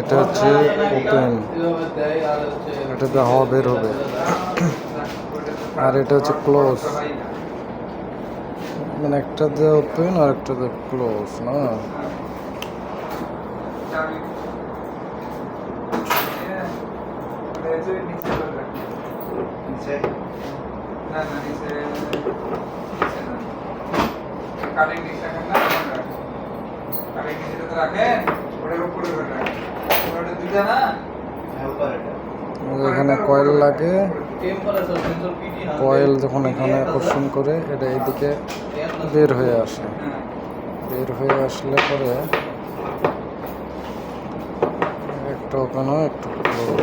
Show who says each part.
Speaker 1: এটা হচ্ছে ওপেন এটাতে হাওয়া বের হবে। আর এটা হচ্ছে ক্লোজ মানে একটাতে ওপেন আর একটাতে ক্লোজ না? এখানে কয়েল লাগে। কয়েল যখন এখানে আকর্ষণ করে, এটা এদিকে বের হয়ে আসে। বের হয়ে আসলে পরে একটা ওখানে একটু ক্লোজ